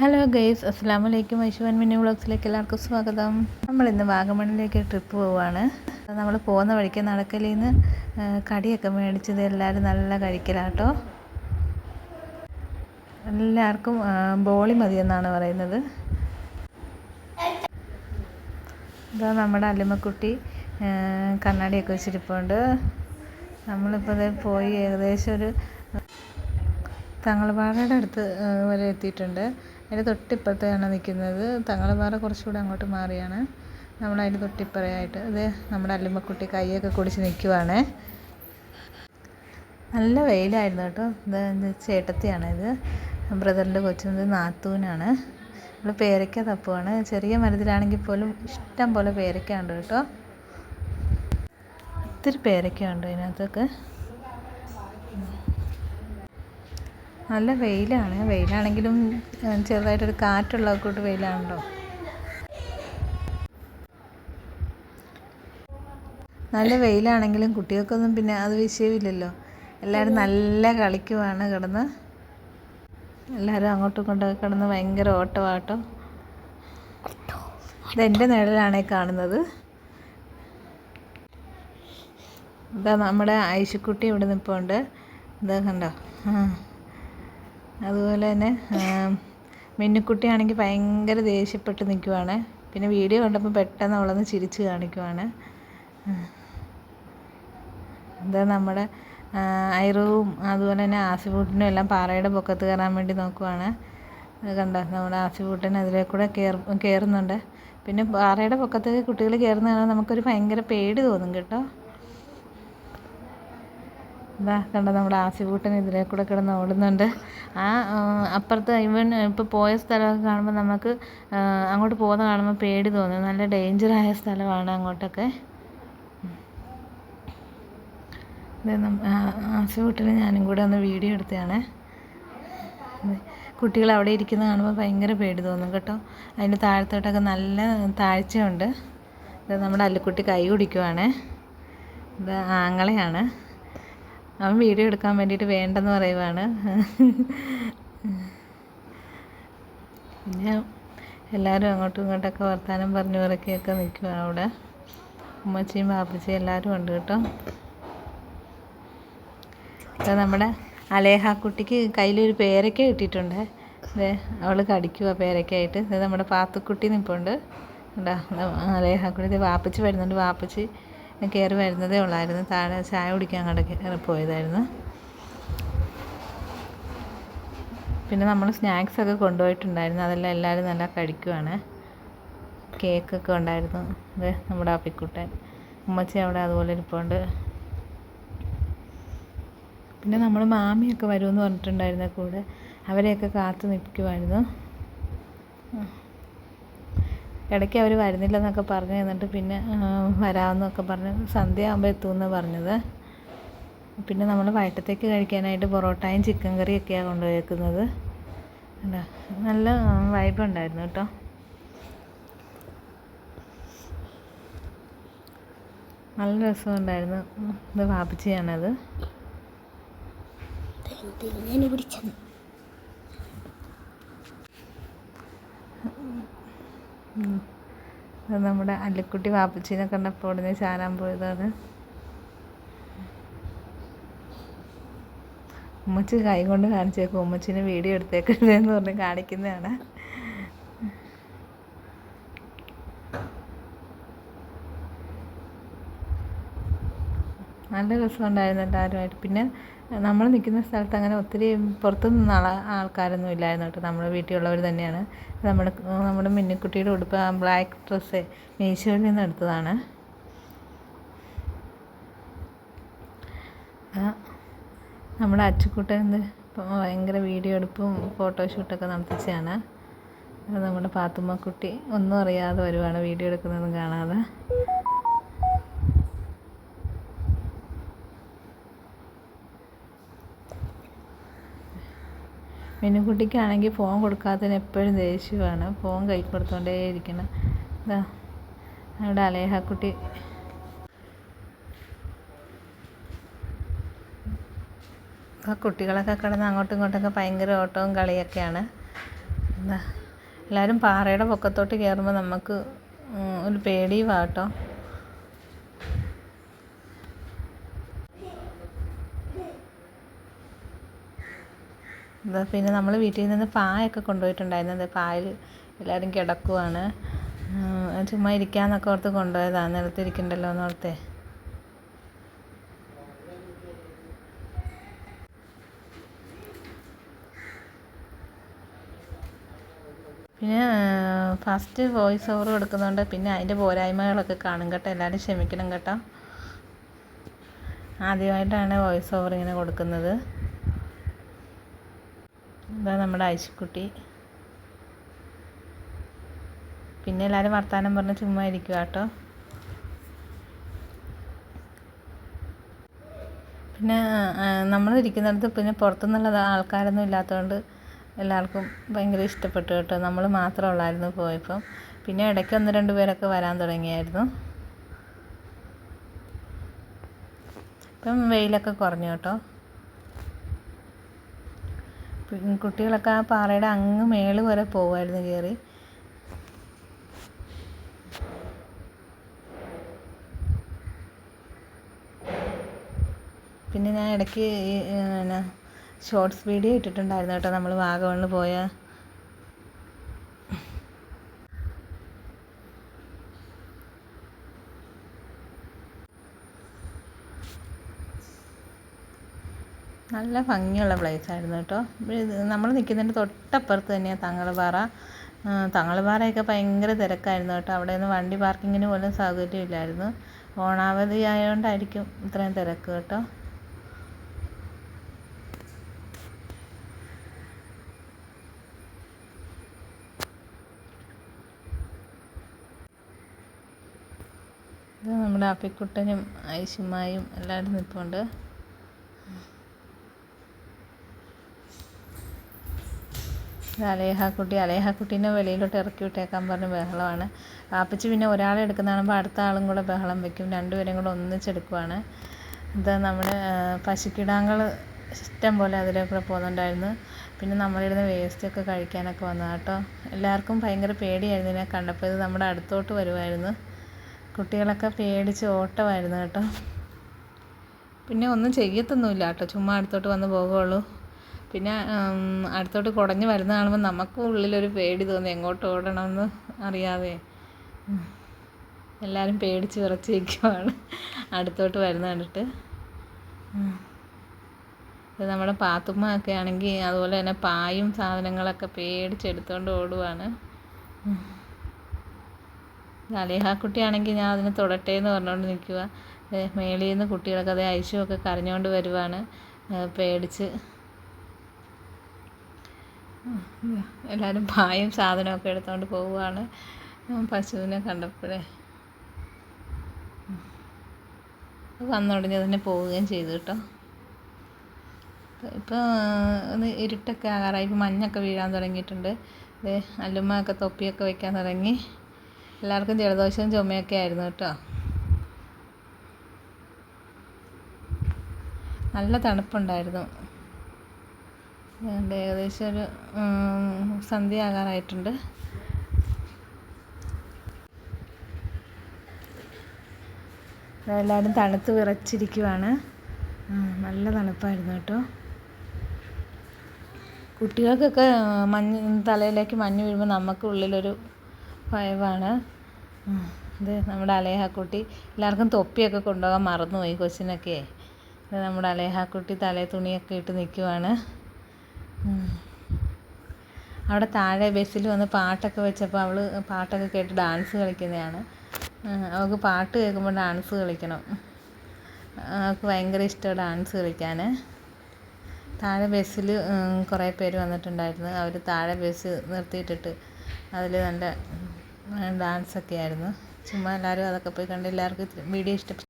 Hello guys അസ്സാം വലൈക്കും ഐശ്വൻ mini വ്ളോഗ്സിലേക്ക് എല്ലാവർക്കും സ്വാഗതം. നമ്മൾ ഇന്ന് വാഗമണിലേക്ക് ട്രിപ്പ് പോവാണ്. നമ്മൾ പോകുന്ന വഴിക്ക് നടക്കലിൽ നിന്ന് കടിയൊക്കെ മേടിച്ചത് എല്ലാവരും നല്ല കഴിക്കലാട്ടോ. എല്ലാവർക്കും ബോളി മതിയെന്നാണ് പറയുന്നത്. ഇതാ നമ്മുടെ അലിമക്കുട്ടി കണ്ണാടിയൊക്കെ വെച്ചിരിപ്പുണ്ട്. നമ്മളിപ്പോൾ പോയി ഏകദേശം ഒരു തങ്ങൾപാറയുടെ അടുത്ത് വരെ എത്തിയിട്ടുണ്ട്. അതിന്റെ തൊട്ടിപ്പുറത്താണ് നിൽക്കുന്നത്. തങ്ങൾപാറ കുറച്ചുകൂടെ അങ്ങോട്ട് മാറിയാണ്. നമ്മൾ അതിന്റെ തൊട്ടിപ്പുറയായിട്ട് ഇത് നമ്മുടെ അല്ലുമ്മക്കുട്ടി കൈയൊക്കെ കുടിച്ച് നിൽക്കുവാണേ. നല്ല വെയിലായിരുന്നു കേട്ടോ. ഇത് ചേട്ടത്തിയാണ് ഇത്. ബ്രദറിന്റെ കൊച്ചിന് നാത്തൂനാണ്. നമ്മൾ പേരയ്ക്ക തപ്പുവാണ്. ചെറിയ മരത്തിലാണെങ്കിൽ പോലും ഇഷ്ടം പോലെ പേരയ്ക്ക ഉണ്ട് കേട്ടോ. ഒത്തിരി പേരയ്ക്ക ഉണ്ട് ഇതിനകത്തൊക്കെ നല്ല വെയിലാണ്. വെയിലാണെങ്കിലും ചെറുതായിട്ടൊരു കാറ്റുള്ള കൂട്ട് വെയിലാണല്ലോ. നല്ല വെയിലാണെങ്കിലും കുട്ടികൾക്കൊന്നും പിന്നെ അത് വിഷയമില്ലല്ലോ. എല്ലാവരും നല്ല കളിക്കുവാണ് കിടന്ന്. എല്ലാവരും അങ്ങോട്ടും ഇങ്ങോട്ടും കിടന്ന് ഭയങ്കര ഓട്ടമാട്ടോ ഇതെന്റെ നിഴലാണേ കാണുന്നത്. ഇതാ നമ്മുടെ ഐശുക്കുട്ടി ഇവിടെ നിൽപ്പുണ്ട് ഇതാ കണ്ടോ? ആ. അതുപോലെ തന്നെ മിന്നുക്കുട്ടിയാണെങ്കിൽ ഭയങ്കര ദേഷ്യപ്പെട്ട് നിൽക്കുവാണ്. പിന്നെ വീഡിയോ കണ്ടപ്പോൾ പെട്ടെന്ന് അവളൊന്ന് ചിരിച്ച് കാണിക്കുവാണ്. എന്താ നമ്മുടെ ഐറവും അതുപോലെ തന്നെ ആസിഫൂട്ടിനും എല്ലാം പാറയുടെ പൊക്കത്ത് കയറാൻ വേണ്ടി നോക്കുവാണ്. കണ്ടോ? നമ്മുടെ ആസിഫൂട്ടൻ അതിലെ കൂടെ കയറി കയറുന്നുണ്ട് പിന്നെ പാറയുടെ പൊക്കത്തേക്ക് കുട്ടികൾ കയറുന്ന കാണാൻ നമുക്കൊരു ഭയങ്കര പേടി തോന്നും കേട്ടോ. ഇതാ കണ്ടോ നമ്മുടെ ആസിഫൂട്ടൻ ഇതിലെ കൂടെ കിടന്ന് ഓടുന്നുണ്ട്. ആ അപ്പുറത്ത് ഇവൻ ഇപ്പോൾ പോയ സ്ഥലമൊക്കെ കാണുമ്പോൾ നമുക്ക് അങ്ങോട്ട് പോകുന്ന കാണുമ്പോൾ പേടി തോന്നും. നല്ല ഡേഞ്ചറായ സ്ഥലമാണ് അങ്ങോട്ടൊക്കെ. ആസിഫൂട്ടന് ഞാനും കൂടെ ഒന്ന് വീഡിയോ എടുത്തതാണ്. കുട്ടികൾ അവിടെ ഇരിക്കുന്ന കാണുമ്പോൾ ഭയങ്കര പേടി തോന്നും കേട്ടോ. അതിന്റെ താഴത്തോട്ടൊക്കെ നല്ല താഴ്ചയുണ്ട്. ഇത് നമ്മുടെ അല്ലുക്കുട്ടി കൈ കുടിക്കുവാണ്. ഇത് ആങ്ങളെയാണ്. അവൻ വീഡിയോ എടുക്കാൻ വേണ്ടിയിട്ട് വേണ്ടെന്ന് പറയുവാണ്. പിന്നെ എല്ലാവരും അങ്ങോട്ടും ഇങ്ങോട്ടൊക്കെ വർത്താനം പറഞ്ഞു പറക്കിയൊക്കെ നിൽക്കുക അവിടെ. ഉമ്മച്ചിയും ബാപ്പച്ചിയും എല്ലാവരും ഉണ്ട് കേട്ടോ. ഇത് നമ്മുടെ അലേഹാക്കുട്ടിക്ക് കയ്യിലൊരു പേരയ്ക്ക കിട്ടിയിട്ടുണ്ട്. അതെ അവൾ കടിക്കുക പേരയ്ക്കായിട്ട്. ഇത് നമ്മുടെ പാത്തുക്കുട്ടി നിൽപ്പുണ്ട് ഉണ്ടാ അലേഹാക്കുട്ടി വാപ്പച്ചി വരുന്നുണ്ട്. വാപ്പച്ചി കയറി വരുന്നതേ ഉള്ളായിരുന്നു. താഴെ ചായ കുടിക്കാൻ കടക്ക് പോയതായിരുന്നു. പിന്നെ നമ്മൾ സ്നാക്സൊക്കെ കൊണ്ടുപോയിട്ടുണ്ടായിരുന്നു. അതെല്ലാം എല്ലാവരും നല്ല കഴിക്കുവാണ്. കേക്കൊക്കെ ഉണ്ടായിരുന്നു. അത് നമ്മുടെ അപ്പിക്കുട്ടൻ. ഉമ്മച്ചി അവിടെ അതുപോലെ ഇരിപ്പുണ്ട്. പിന്നെ നമ്മൾ മാമിയൊക്കെ വരുമെന്ന് പറഞ്ഞിട്ടുണ്ടായിരുന്ന കൂടെ. അവരെയൊക്കെ കാത്തു നിൽക്കുമായിരുന്നു ഇടയ്ക്ക് അവർ വരുന്നില്ലെന്നൊക്കെ പറഞ്ഞു എന്നിട്ട് പിന്നെ വരാമെന്നൊക്കെ പറഞ്ഞ്. സന്ധ്യ ആകുമ്പോൾ എത്തുമെന്ന് പറഞ്ഞത്. പിന്നെ നമ്മൾ വയറ്റത്തേക്ക് കഴിക്കാനായിട്ട് പൊറോട്ടയും ചിക്കൻ കറിയൊക്കെയാണ് കൊണ്ടുപോയേക്കുന്നത്. കണ്ടോ? നല്ല വൈബുണ്ടായിരുന്നു കേട്ടോ. നല്ല രസമുണ്ടായിരുന്നു. ഇത് വാപ്പിച്ചിയാണത്. പിടിച്ചത് അത് നമ്മുടെ അല്ലിക്കുട്ടി വാപ്പച്ചീനെ കണ്ടപ്പോൾ ഉടനെ ചാരാൻ പോയതാണ്. ഉമ്മച്ചി കൈ കൊണ്ട് കാണിച്ചേക്കും ഉമ്മച്ചീനെ വീഡിയോ എടുത്തേക്കരുതെന്ന് പറഞ്ഞ് കാണിക്കുന്നതാണ്. നല്ല രസമുണ്ടായിരുന്നു എല്ലാവരുമായിട്ട് പിന്നെ നമ്മൾ നിൽക്കുന്ന സ്ഥലത്ത് അങ്ങനെ ഒത്തിരി പുറത്തു നിന്നുള്ള ആൾക്കാരൊന്നും ഇല്ലായിരുന്നു കേട്ടോ. നമ്മുടെ വീട്ടിലുള്ളവർ തന്നെയാണ്. നമ്മുടെ നമ്മുടെ മിന്നിക്കുട്ടിയുടെ ഉടുപ്പ് ബ്ലാക്ക് ഡ്രസ്സ് മീശോയിൽ നിന്ന് എടുത്തതാണ്. നമ്മുടെ അച്ചുക്കുട്ടൻ ഭയങ്കര വീഡിയോ എടുപ്പും ഫോട്ടോഷൂട്ടൊക്കെ നടത്തിച്ചാണ് നമ്മുടെ പാത്തുമ്മക്കുട്ടി ഒന്നും അറിയാതെ വരുവാണ് വീഡിയോ എടുക്കുന്നതും കാണാതെ. മിനുക്കുട്ടിക്കാണെങ്കിൽ ഫോൺ കൊടുക്കാത്തതിന് എപ്പോഴും ദേഷ്യമാണ്. ഫോൺ കൈ കൊടുത്തോണ്ടേ ഇരിക്കണം. ഇതാ നമ്മുടെ അലേഹക്കുട്ടി. ആ കുട്ടികളൊക്കെ കിടന്ന് അങ്ങോട്ടും ഇങ്ങോട്ടൊക്കെ ഭയങ്കര ഓട്ടവും കളിയൊക്കെയാണ്. എന്താ എല്ലാവരും പാറയുടെ പൊക്കത്തോട്ട് കയറുമ്പോൾ നമുക്ക് ഒരു പേടിയും കേട്ടോ. പിന്നെ നമ്മൾ വീട്ടിൽ നിന്ന് പായൊക്കെ കൊണ്ടുപോയിട്ടുണ്ടായിരുന്നത്. പായിൽ എല്ലാവരും കിടക്കുവാണ്. ചുമ്മാ ഇരിക്കാന്നൊക്കെ ഓർത്ത് കൊണ്ടുപോയതാണ് നിലത്തിരിക്കണ്ടല്ലോ എന്നോർത്തേ പിന്നെ ഫസ്റ്റ് വോയിസ് ഓവർ കൊടുക്കുന്നുണ്ട് പിന്നെ അതിന്റെ പോരായ്മകളൊക്കെ കാണും കേട്ടോ. എല്ലാവരും ക്ഷമിക്കണം കേട്ടോ. ആദ്യമായിട്ടാണ് വോയിസ് ഓവർ ഇങ്ങനെ കൊടുക്കുന്നത്. ഇതാ നമ്മുടെ ഐശുക്കുട്ടി. പിന്നെ എല്ലാവരും വർത്തമാനം പറഞ്ഞ് ചുമ്മാ ഇരിക്കുക കേട്ടോ. പിന്നെ നമ്മൾ ഇരിക്കുന്നിടത്ത് പിന്നെ പുറത്തുനിന്നുള്ള ആൾക്കാരൊന്നും ഇല്ലാത്തതുകൊണ്ട് എല്ലാവർക്കും ഭയങ്കര ഇഷ്ടപ്പെട്ടു കേട്ടോ. നമ്മൾ മാത്രമുള്ളായിരുന്നു പോയപ്പം. പിന്നെ ഇടയ്ക്ക് ഒന്ന് രണ്ട് പേരൊക്കെ വരാൻ തുടങ്ങിയായിരുന്നു. ഇപ്പം വെയിലൊക്കെ കുറഞ്ഞു കേട്ടോ. കുട്ടികളൊക്കെ ആ പാറയുടെ അങ്ങ് മേൾ വരെ പോവായിരുന്നു കയറി പിന്നെ ഞാൻ ഇടയ്ക്ക് പിന്നെ ഷോർട്സ് വീഡിയോ ഇട്ടിട്ടുണ്ടായിരുന്നു കേട്ടോ. നമ്മൾ വാഗമണ്ണിൽ പോയ നല്ല ഭംഗിയുള്ള പ്ലേസ് ആയിരുന്നു കേട്ടോ. നമ്മൾ നിൽക്കുന്നതിന്റെ തൊട്ടപ്പുറത്ത് തന്നെയാണ് തങ്ങൾപാറ തങ്ങൾപാറയൊക്കെ ഭയങ്കര തിരക്കായിരുന്നു കേട്ടോ. അവിടെ നിന്ന് വണ്ടി പാർക്കിങ്ങിന് പോലും സൗകര്യമില്ലായിരുന്നു. ഓണാവധി ആയതുകൊണ്ടായിരിക്കും ഇത്രയും തിരക്ക് കേട്ടോ. നമ്മുടെ അപ്പിക്കുട്ടനും ഐശുമായും എല്ലാവരും നിൽപ്പുണ്ട് അലേഹാക്കുട്ടി അലേഹാക്കുട്ടീനെ വെളിയിലോട്ട് ഇറക്കി വിട്ടേക്കാൻ പറഞ്ഞ് ബഹളമാണ്. വാപ്പച്ചി പിന്നെ ഒരാളെ എടുക്കുന്ന അടുത്ത ആളും കൂടെ ബഹളം വെക്കും. രണ്ടുപേരും കൂടെ ഒന്നിച്ചെടുക്കുവാണ് ഇത് നമ്മുടെ പശുക്കിടാങ്ങൾ ഇഷ്ടം പോലെ അതിലേക്കൂടെ കൂടെ പോകുന്നുണ്ടായിരുന്നു. പിന്നെ നമ്മളിരുന്ന് വേസ്റ്റൊക്കെ കഴിക്കാനൊക്കെ വന്നത് കേട്ടോ. എല്ലാവർക്കും ഭയങ്കര പേടിയായിരുന്നു ഇതിനെ കണ്ടപ്പോൾ. ഇത് നമ്മുടെ അടുത്തോട്ട് വരുമായിരുന്നു. കുട്ടികളൊക്കെ പേടിച്ച് ഓട്ടമായിരുന്നു കേട്ടോ. പിന്നെ ഒന്നും ചെയ്യത്തൊന്നുമില്ല കേട്ടോ. ചുമ്മാ അടുത്തോട്ട് വന്ന് പോകുള്ളൂ പിന്നെ അടുത്തോട്ട് കുടഞ്ഞ് വരുന്ന കാണുമ്പോൾ നമുക്ക് ഉള്ളിലൊരു പേടി തോന്നി. എങ്ങോട്ട് ഓടണമെന്ന് അറിയാതെ. എല്ലാവരും പേടിച്ച് വിറച്ച് നിൽക്കുവാണ് അടുത്തോട്ട് വരുന്ന കണ്ടിട്ട്. ഇത് നമ്മുടെ പാത്തുമ്മ ഒക്കെ ആണെങ്കിൽ അതുപോലെ തന്നെ പായും സാധനങ്ങളൊക്കെ പേടിച്ചെടുത്തുകൊണ്ട് ഓടുവാണ്. അലേഹാക്കുട്ടിയാണെങ്കിൽ ഞാൻ അതിനെ തൊടട്ടെ എന്ന് പറഞ്ഞുകൊണ്ട് നിൽക്കുക മേളിൽ നിന്ന് കുട്ടികളൊക്കെ അതേ ഐശുവൊക്കെ കരഞ്ഞുകൊണ്ട് വരുവാണ്. പേടിച്ച്. എല്ലാവരും പായും സാധനമൊക്കെ എടുത്തുകൊണ്ട് പോവുകയാണ് പശുവിനെ കണ്ടപ്പോഴേ. വന്നുടനെ തന്നെ പോവുകയും ചെയ്തു കേട്ടോ. ഇപ്പോൾ ഒന്ന് ഇരുട്ടൊക്കെ ആകാറായി. ഇപ്പോൾ മഞ്ഞൊക്കെ വീഴാൻ തുടങ്ങിയിട്ടുണ്ട്. അല്ലുമ്മ അല്ലുമ്മയൊക്കെ തൊപ്പിയൊക്കെ വയ്ക്കാൻ തുടങ്ങി. എല്ലാവർക്കും ജലദോഷവും ചുമയൊക്കെ ആയിരുന്നു കേട്ടോ. നല്ല തണുപ്പുണ്ടായിരുന്നു. ഏകദേശം ഒരു സന്ധ്യ ആകാറായിട്ടുണ്ട് എല്ലാവരും തണുത്ത് വിറച്ചിരിക്കുവാണ്. നല്ല തണുപ്പായിരുന്നു കേട്ടോ. കുട്ടികൾക്കൊക്കെ മഞ്ഞ് തലയിലേക്ക് മഞ്ഞ് വീഴുമ്പോൾ നമുക്ക് ഉള്ളിലൊരു ഭയമാണ് ഇത് നമ്മുടെ അലേഹാക്കുട്ടി. എല്ലാവർക്കും തൊപ്പിയൊക്കെ കൊണ്ടുപോകാൻ മറന്നുപോയി കൊച്ചിനൊക്കെ. നമ്മുടെ അലേഹാക്കുട്ടി തലേ തുണിയൊക്കെ ഇട്ട് നിൽക്കുവാണ്. അവിടെ താഴെ ബസ്സിൽ വന്ന് പാട്ടൊക്കെ വെച്ചപ്പോൾ അവൾ പാട്ടൊക്കെ കേട്ട് ഡാൻസ് കളിക്കുന്നതാണ്. അവൾക്ക് പാട്ട് കേൾക്കുമ്പോൾ ഡാൻസ് കളിക്കണം. അവൾക്ക് ഭയങ്കര ഇഷ്ടമാണ് ഡാൻസ് കളിക്കാൻ. താഴെ ബസ്സിൽ കുറേ പേര് വന്നിട്ടുണ്ടായിരുന്നു. അവർ താഴെ ബസ് നിർത്തിയിട്ടിട്ട് അതിൽ നല്ല ഡാൻസൊക്കെ ആയിരുന്നു. ചുമ്മാ എല്ലാവരും അതൊക്കെ പോയി കണ്ട് എല്ലാവർക്കും വീഡിയോ ഇഷ്ടപ്പെട്ടു.